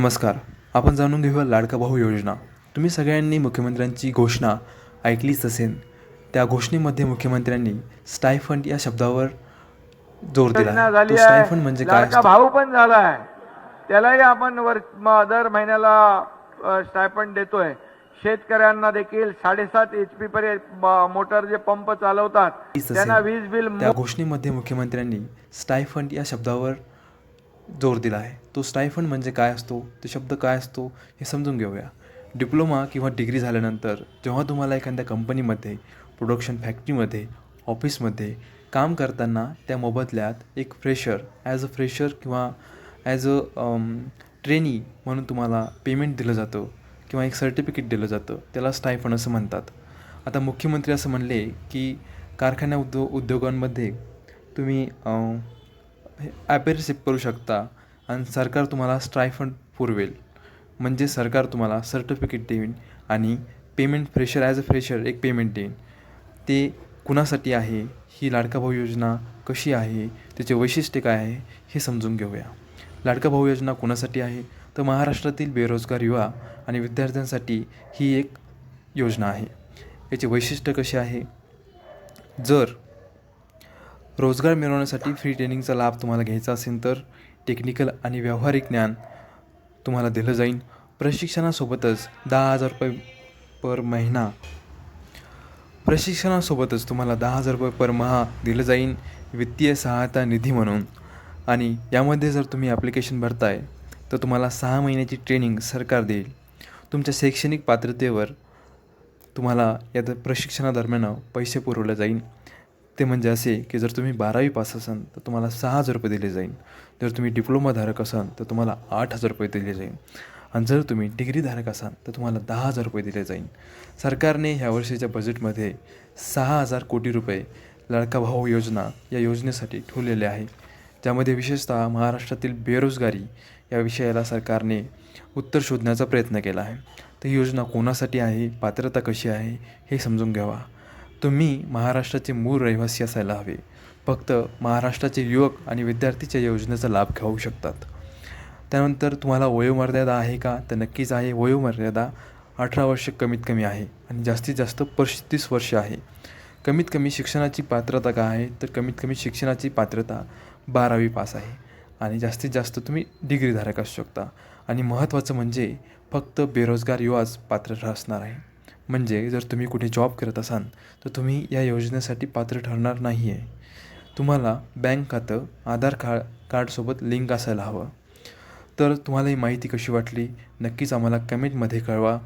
नमस्कार. आपण जाणून घेऊया लाडका भाऊ योजना. तुम्ही सगळ्यांनी मुख्यमंत्र्यांची घोषणा ऐकलीच असेल. त्या घोषणेमध्ये मुख्यमंत्र्यांनी स्टायफंड या शब्दावर जोर दिला. तो स्टायफंड म्हणजे काय? भाऊ पण झाला आहे. त्यालाही आपण वर दर महिन्याला स्टायपंड देतोय. शेतकऱ्यांना देखील साडेसात एच पी पर्यंत मोटर जे पंप चालवतात. त्यांना वीज बिल त्या घोषणेमध्ये मुख्यमंत्र्यांनी स्टायफंड या शब्दावर जोर दिला आहे. तो स्टायफंड म्हणजे काय असतो? तो शब्द काय असतो? हे समजून घेऊया. डिप्लोमा किंवा डिग्री झाल्यानंतर जेव्हा तुम्हाला एखाद्या कंपनीमध्ये प्रोडक्शन फॅक्टरीमध्ये ऑफिसमध्ये काम करताना त्या मोबदल्यात एक फ्रेशर ॲज अ फ्रेशर किंवा ॲज अ ट्रेनी म्हणून तुम्हाला पेमेंट दिलं जातं किंवा एक सर्टिफिकेट दिलं जातं. त्याला स्टायफंड असं म्हणतात. आता मुख्यमंत्री असं म्हणले की कारखान्या उद्यो उद्योगांमध्ये तुम्ही अं, ॲपेरशिप करू शकता. आणि सरकार तुम्हाला स्ट्रायफंड पुरवेल. म्हणजे सरकार तुम्हाला सर्टिफिकेट देईन आणि payment fresher as a fresher एक पेमेंट देईन. ते कुणासाठी आहे? ही लाडका भाऊ योजना कशी आहे? त्याचे वैशिष्ट्य काय आहे? हे समजून घेऊया. लाडका भाऊ योजना कुणासाठी आहे? तर महाराष्ट्रातील बेरोजगार युवा आणि विद्यार्थ्यांसाठी ही एक योजना आहे. याचे वैशिष्ट्य कसे आहे? जर रोजगार मिळवण्यासाठी फ्री ट्रेनिंगचा लाभ तुम्हाला घ्यायचा असेल तर टेक्निकल आणि व्यावहारिक ज्ञान तुम्हाला दिलं जाईल. प्रशिक्षणासोबतच दहा हजार रुपये पर महिना. प्रशिक्षणासोबतच तुम्हाला दहा हजार रुपये पर महा दिलं जाईल वित्तीय सहायता निधी म्हणून. आणि यामध्ये जर तुम्ही ॲप्लिकेशन भरताय तर तुम्हाला सहा महिन्याची ट्रेनिंग सरकार देईल. तुमच्या शैक्षणिक पात्रतेवर तुम्हाला या प्रशिक्षणादरम्यान पैसे पुरवले जाईल. ते म्हणजे असे की जर तुम्ही बारावी पास असाल तर तुम्हाला सहा हजार रुपये दिले जाईल. जर तुम्ही डिप्लोमाधारक असाल तर तुम्हाला आठ हजार रुपये दिले जाईल. आणि जर तुम्ही डिग्रीधारक असाल तर तुम्हाला दहा हजार रुपये दिले जाईल. सरकारने ह्या वर्षीच्या बजेटमध्ये सहा हजार कोटी रुपये लाडका भाऊ योजना या योजनेसाठी ठेवलेले आहे. ज्यामध्ये विशेषतः महाराष्ट्रातील बेरोजगारी या विषयाला सरकारने उत्तर शोधण्याचा प्रयत्न केला आहे. तर ही योजना कोणासाठी आहे? पात्रता कशी आहे? हे समजून घ्यावा. तुम्ही महाराष्ट्राचे मूळ रहिवासी असायला हवे. फक्त महाराष्ट्राचे युवक आणि विद्यार्थीच्या योजनेचा लाभ घेऊ शकतात. त्यानंतर तुम्हाला वयोमर्यादा आहे का? तर नक्कीच आहे. वयोमर्यादा अठरा वर्ष कमीत कमी आहे आणि जास्तीत जास्त पस्तीस वर्ष आहे. कमीत कमी शिक्षणाची पात्रता काय आहे? तर कमीत कमी शिक्षणाची पात्रता बारावी पास आहे आणि जास्तीत जास्त तुम्ही डिग्रीधारक असू शकता. आणि महत्त्वाचं म्हणजे फक्त बेरोजगार युवाच पात्र असणार आहे. म्हणजे जर तुम्ही कुठे जॉब करत असाल तर तुम्ही या योजनेसाठी पात्र ठरणार नाही आहे तुम्हाला बँक खातं आधार का कार्डसोबत लिंक असायला हवं. तर तुम्हाला ही माहिती कशी वाटली नक्कीच आम्हाला कमेंटमध्ये कळवा.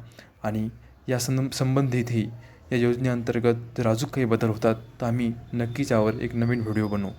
आणि या सं संबंधितही या योजनेअंतर्गत जर अजून काही बदल होतात तर आम्ही नक्कीच यावर एक नवीन व्हिडिओ बनवू.